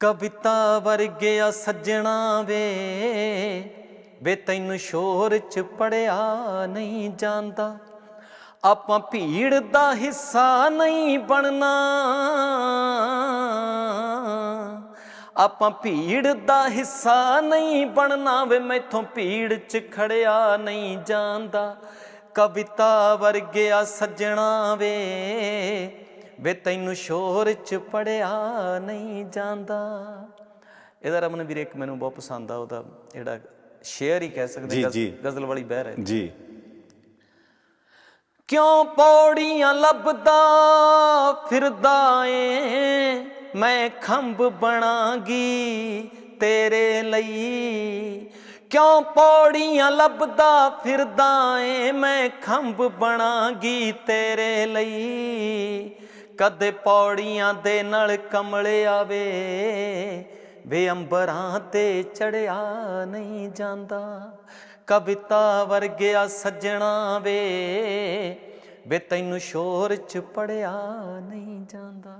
ਕਵਿਤਾ ਵਰਗਿਆ ਸੱਜਣਾ ਵੇ ਵੇ ਤੈਨੂੰ ਸ਼ੋਰ ਚ ਪੜਿਆ ਨਹੀਂ ਜਾਂਦਾ। ਆਪਾਂ ਭੀੜ ਦਾ ਹਿੱਸਾ ਨਹੀਂ ਬਣਨਾ। ਆਪਾਂ ਭੀੜ ਦਾ ਹਿੱਸਾ ਨਹੀਂ ਬਣਨਾ ਵੇ, ਮੈਥੋਂ ਭੀੜ ਚ ਖੜਿਆ ਨਹੀਂ ਜਾਂਦਾ। ਕਵਿਤਾ ਵਰਗਿਆ ਸੱਜਣਾ ਵੇ ਵੇ ਤੈਨੂੰ ਸ਼ੋਰ ਚ ਪੜਿਆ ਨਹੀਂ ਜਾਂਦਾ। ਇਹਦਾ ਰਮਨ ਵੀਰ ਇੱਕ ਮੈਨੂੰ ਬਹੁਤ ਪਸੰਦ ਆ ਉਹਦਾ ਜਿਹੜਾ ਸ਼ੇਅਰ ਹੀ ਕਹਿ ਸਕਦੇ। ਗਜ਼ਲ ਵਾਲੀ ਬਹਿਰ ਹੈ। ਜੀ। ਕਿਉਂ ਪੌੜੀਆਂ ਲੱਭਦਾ ਫਿਰਦਾ ਏ? ਮੈਂ ਖੰਭ ਬਣਾਗੀ ਤੇਰੇ ਲਈ। ਕਿਉਂ ਪੌੜੀਆਂ ਲੱਭਦਾ ਫਿਰਦਾ ਏ? ਮੈਂ ਖੰਭ ਬਣਾਗੀ ਤੇਰੇ ਲਈ। ਕਦੇ ਪੌੜੀਆਂ ਦੇ ਨਾਲ ਕਮਲੇ ਆਵੇ, ਵੇ ਅੰਬਰਾਂ ਤੇ ਚੜਿਆ ਨਹੀਂ ਜਾਂਦਾ। ਕਵਿਤਾ ਵਰਗਿਆ ਸੱਜਣਾ ਵੇ ਵੇ ਤੈਨੂੰ ਸ਼ੋਰ ਚ ਪੜਿਆ ਨਹੀਂ ਜਾਂਦਾ।